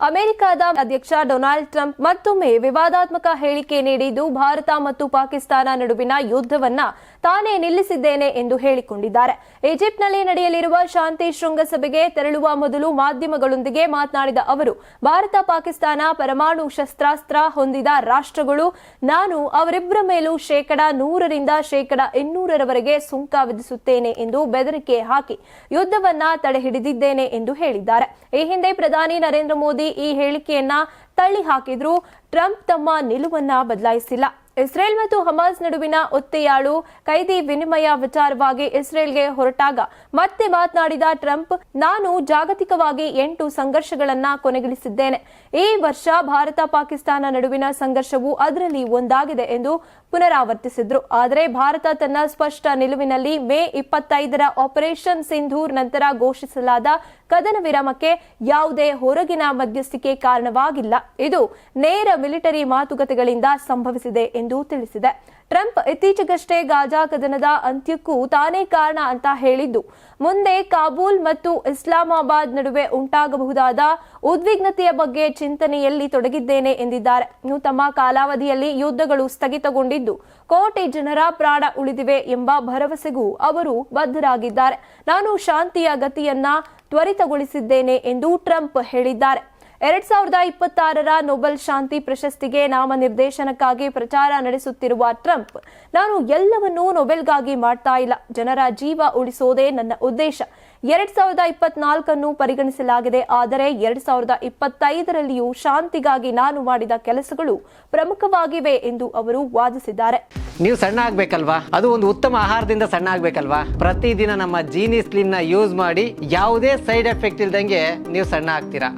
ಅಮೆರಿಕದ ಅಧ್ಯಕ್ಷ Donald Trump ಮತ್ತೊಮ್ಮೆ ವಿವಾದಾತ್ಮಕ ಹೇಳಿಕೆ ನೀಡಿದ್ದು ಭಾರತ ಮತ್ತು ಪಾಕಿಸ್ತಾನ ನಡುವಿನ ಯುದ್ಧವನ್ನ ತಾನೇ ನಿಲ್ಲಿಸಿದ್ದೇನೆ ಎಂದು ಹೇಳಿಕೊಂಡಿದ್ದಾರೆ. ಈಜಿಪ್ಟ್ನಲ್ಲಿ ನಡೆಯಲಿರುವ ಶಾಂತಿ ಶೃಂಗಸಭೆಗೆ ತೆರಳುವ ಮೊದಲು ಮಾಧ್ಯಮಗಳೊಂದಿಗೆ ಮಾತನಾಡಿದ ಅವರು, ಭಾರತ ಪಾಕಿಸ್ತಾನ ಪರಮಾಣು ಶಸ್ತ್ರಾಸ್ತ್ರ ಹೊಂದಿದ ರಾಷ್ಟ್ರಗಳು ನಾನು ಅವರಿಬ್ಬರ ಮೇಲೂ ಶೇಕಡ ನೂರರಿಂದ ಶೇಕಡ ಇನ್ನೂರರವರೆಗೆ ಸುಂಕ ವಿಧಿಸುತ್ತೇನೆ ಎಂದು ಬೆದರಿಕೆ ಹಾಕಿ ಯುದ್ಧವನ್ನ ತಡೆಹಿಡಿದಿದ್ದೇನೆ ಎಂದು ಹೇಳಿದ್ದಾರೆ. ಈ ಹಿಂದೆ ಪ್ರಧಾನಿ ನರೇಂದ್ರ ಮೋದಿ ಈ ಹೇಳಿಕೆಯನ್ನ ತಳ್ಳಿ ಹಾಕಿದ್ರು. ಟ್ರಂಪ್ ತಮ್ಮ ನಿಲುವನ್ನ ಬದಲಾಯಿಸಿಲ್ಲ. ಇಸ್ರೇಲ್ ಮತ್ತು ಹಮಾಸ್ ನಡುವಿನ ಒತ್ತೆಯಾಳು. ಕೈದಿ ವಿನಿಮಯ ವಿಚಾರವಾಗಿ ಇಸ್ರೇಲ್ಗೆ ಹೊರಟಾಗ ಮತ್ತೆ ಮಾತನಾಡಿದ ಟ್ರಂಪ್, ನಾನು ಜಾಗತಿಕವಾಗಿ ಎಂಟು ಸಂಘರ್ಷಗಳನ್ನ ಕೊನೆಗೊಳಿಸಿದ್ದೇನೆ. ಈ ವರ್ಷ ಭಾರತ ಪಾಕಿಸ್ತಾನ ನಡುವಿನ ಸಂಘರ್ಷವು ಅದರಲ್ಲಿ ಒಂದಾಗಿದೆ ಎಂದು ಪುನರಾವರ್ತಿಸಿದ್ರು. ಆದರೆ ಭಾರತ ತನ್ನ ಸ್ಪಷ್ಟ ನಿಲುವಿನಲ್ಲಿ ಮೇ ಇಪ್ಪತ್ತೈದರ ಆಪರೇಷನ್ ಸಿಂಧೂರ್ ನಂತರ ಘೋಷಿಸಲಾದ ಕದನ ವಿರಾಮಕ್ಕೆ ಯಾವುದೇ ಹೊರಗಿನ ಮಧ್ಯಸ್ಥಿಕೆ ಕಾರಣವಾಗಿಲ್ಲ. ಇದು ನೇರ ಮಿಲಿಟರಿ ಮಾತುಕತೆಗಳಿಂದ ಸಂಭವಿಸಿದೆ ಎಂದು ತಿಳಿಸಿದೆ. ಟ್ರಂಪ್ ಇತ್ತೀಚೆಗಷ್ಟೇ ಗಾಜಾ ಕದನದ ಅಂತ್ಯಕ್ಕೂ ತಾನೇ ಕಾರಣ ಅಂತ ಹೇಳಿದ್ದು. ಮುಂದೆ ಕಾಬೂಲ್ ಮತ್ತು ಇಸ್ಲಾಮಾಬಾದ್ ನಡುವೆ ಉಂಟಾಗಬಹುದಾದ ಉದ್ವಿಗ್ನತೆಯ ಬಗ್ಗೆ ಚಿಂತನೆಯಲ್ಲಿ ತೊಡಗಿದ್ದೇನೆ ಎಂದಿದ್ದಾರೆ. ತಮ್ಮ ಕಾಲಾವಧಿಯಲ್ಲಿ ಯುದ್ಧಗಳು ಸ್ಥಗಿತಗೊಂಡಿದ್ದು ಕೋಟಿ ಜನರ ಪ್ರಾಣ ಉಳಿದಿವೆ ಎಂಬ ಭರವಸೆಗೂ ಅವರು ಬದ್ಧರಾಗಿದ್ದಾರೆ. ನಾನು ಶಾಂತಿಯ ಗತಿಯನ್ನ ತ್ವರಿತಗೊಳಿಸಿದ್ದೇನೆ ಎಂದು ಟ್ರಂಪ್ ಹೇಳಿದ್ದಾರೆ. ಎರಡ್ ಸಾವಿರದ ಇಪ್ಪತ್ತಾರರ ನೊಬೆಲ್ ಶಾಂತಿ ಪ್ರಶಸ್ತಿಗೆ ನಾಮನಿರ್ದೇಶನಕ್ಕಾಗಿ ಪ್ರಚಾರ ನಡೆಸುತ್ತಿರುವ ಟ್ರಂಪ್, ನಾನು ಎಲ್ಲವನ್ನೂ ನೊಬೆಲ್ಗಾಗಿ ಮಾಡ್ತಾ ಇಲ್ಲ. ಜನರ ಜೀವ ಉಳಿಸೋದೇ ನನ್ನ ಉದ್ದೇಶ. ಎರಡ್ ಸಾವಿರದ ಇಪ್ಪತ್ನಾಲ್ಕನ್ನು ಪರಿಗಣಿಸಲಾಗಿದೆ. ಆದರೆ ಎರಡ್ ಸಾವಿರದ ಇಪ್ಪತ್ತೈದರಲ್ಲಿಯೂ ಶಾಂತಿಗಾಗಿ ನಾನು ಮಾಡಿದ ಕೆಲಸಗಳು ಪ್ರಮುಖವಾಗಿವೆ ಎಂದು ಅವರು ವಾದಿಸಿದ್ದಾರೆ. ನೀವು ಸಣ್ಣ ಆಗ್ಬೇಕಲ್ವಾ? ಅದು ಒಂದು ಉತ್ತಮ ಆಹಾರದಿಂದ ಸಣ್ಣ ಆಗ್ಬೇಕಲ್ವಾ? ಪ್ರತಿದಿನ ನಮ್ಮ ಜೀನಿ ಸ್ಲಿಮ್ ಯೂಸ್ ಮಾಡಿ ಯಾವುದೇ ಸೈಡ್ ಎಫೆಕ್ಟ್ ಇಲ್ದಂಗೆ ನೀವು ಸಣ್ಣ ಆಗ್ತೀರಾ?